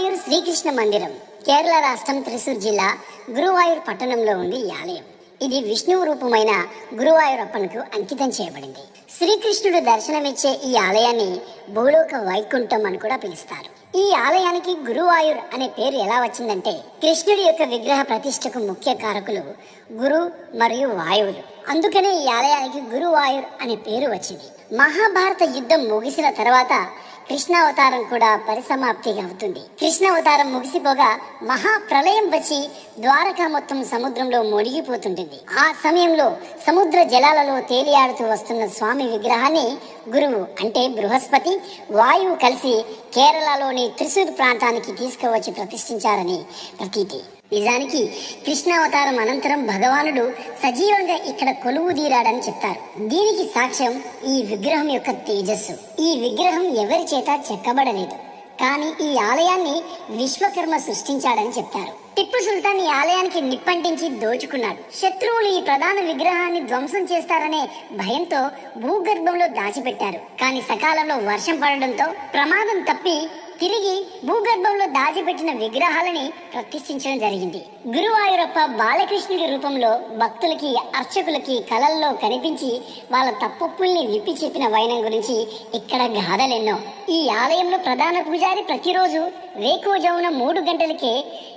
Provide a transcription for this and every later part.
గురువాయూర్ శ్రీకృష్ణ మందిరం కేరళ రాష్ట్రం త్రిశూర్ జిల్లా గురువాయూర్ పట్టణంలో ఉంది ఈ ఆలయం. ఇది విష్ణువు రూపమైన గురువాయూరప్పనకు అంకితం చేయబడింది. శ్రీకృష్ణుడు దర్శనమిచ్చే ఈ ఆలయాన్ని భూలోక వైకుంఠం అని కూడా పిలుస్తారు. ఈ ఆలయానికి గురువాయూర్ అనే పేరు ఎలా వచ్చిందంటే కృష్ణుడి యొక్క విగ్రహ ప్రతిష్టకు ముఖ్య కారకులు గురు మరియు వాయువులు. అందుకనే ఈ ఆలయానికి గురువాయూర్ అనే పేరు వచ్చింది. మహాభారత యుద్ధం ముగిసిన తర్వాత కృష్ణావతారం కూడా పరిసమాప్తి అవుతుంది. కృష్ణావతారం ముగిసిపోగా మహా ప్రళయం వచ్చి ద్వారకా మొత్తం సముద్రంలో మునిగిపోతుంటుంది. ఆ సమయంలో సముద్ర జలాలలో తేలియాడుతూ వస్తున్న స్వామి విగ్రహాన్ని గురువు అంటే బృహస్పతి వాయువు కలిసి కేరళలోని త్రిశూర్ ప్రాంతానికి తీసుకువచ్చి ప్రతిష్ఠించారని ప్రతీతి. నిజానికి కృష్ణావతారం అనంతరం భగవానుడు సజీవంగా ఇక్కడ కొలువు తీరాడని చెప్తారు. దీనికి సాక్ష్యం ఈ విగ్రహం యొక్క తేజస్సు. ఈ విగ్రహం ఎవరి చేత చెక్కబడలేదు. కానీ ఈ ఆలయాన్ని విశ్వకర్మ సృష్టించాడని చెప్తారు. టిప్పు సుల్తాన్ ఈ ఆలయానికి నిప్పంటించి దోచుకున్నాడు. శత్రువులు ఈ ప్రధాన విగ్రహాన్ని ధ్వంసం చేస్తారనే భయంతో భూగర్భంలో దాచిపెట్టారు. కానీ సకాలంలో వర్షం పడడంతో ప్రమాదం తప్పి తిరిగి భూగర్భంలో దాచిపెట్టిన విగ్రహాలని ప్రతిష్ఠించడం జరిగింది. గురువాయూరప్ప బాలకృష్ణుడి రూపంలో భక్తులకి అర్చకులకి కలల్లో కనిపించి వాళ్ళ తప్పుల్ని విప్పి చెప్పిన వైనం గురించి ఇక్కడ గాథలెన్నో. ఈ ఆలయంలో ప్రధాన పూజారి ప్రతిరోజు వేకువజామున మూడు గంటలకే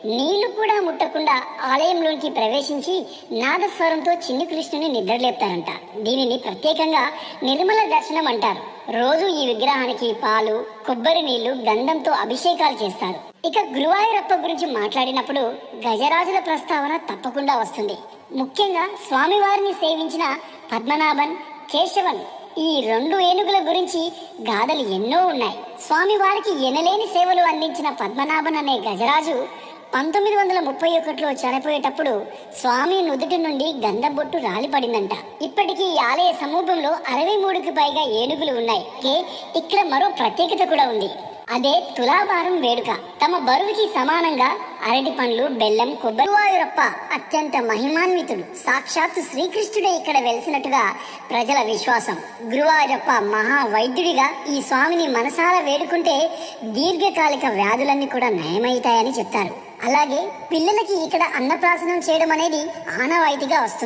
నీళ్ళు కూడా ముట్టకుండా ఆలయంలోకి ప్రవేశించి నాదస్వరంతో చిన్ని కృష్ణుని నిద్రలేపుతారంట దీనిని ప్రత్యేకంగా నిర్మల దర్శనం అంటారు. రోజు ఈ విగ్రహానికి పాలు కొబ్బరి నీళ్ళు గంధంతో అభిషేకాలు చేస్తారు. ఇక గురువాయూరప్ప గురించి మాట్లాడినప్పుడు గజరాజుల ప్రస్తావన తప్పకుండా వస్తుంది. ముఖ్యంగా స్వామివారిని సేవించిన పద్మనాభన్ కేశవన్ ఈ రెండు ఏనుగుల గురించి గాథలు ఎన్నో ఉన్నాయి. స్వామివారికి ఎనలేని సేవలు అందించిన పద్మనాభన్ అనే గజరాజు పంతొమ్మిది వందల ముప్పై ఒకటిలో చనిపోయేటప్పుడు స్వామి నుదుటి నుండి గంధబొట్టు రాలిపడిందంట. ఇప్పటికీ ఈ ఆలయ సమూహంలో అరవై మూడుకి పైగా ఏనుగులు ఉన్నాయి. కే ఇక్కడ మరో ప్రత్యేకత కూడా ఉంది. అదే తులాభారం వేడుక. తమ బరువుకి సమానంగా అరటి పండ్లు బెల్లం కొబ్బరి. వాయురప్ప అత్యంత మహిమాన్వితుడు. సాక్షాత్తు శ్రీకృష్ణుడే ఇక్కడ వెలిసినట్టుగా ప్రజల విశ్వాసం. గురువారప్ప మహా వైద్యుడిగా ఈ స్వామిని మనసారా వేడుకుంటే దీర్ఘకాలిక వ్యాధులన్నీ కూడా నయమవుతాయని చెప్తారు. అలాగే పిల్లలకి ఇక్కడ అన్నప్రాసనం చేయడం అనేది ఆనవాయితీగా వస్తుంది.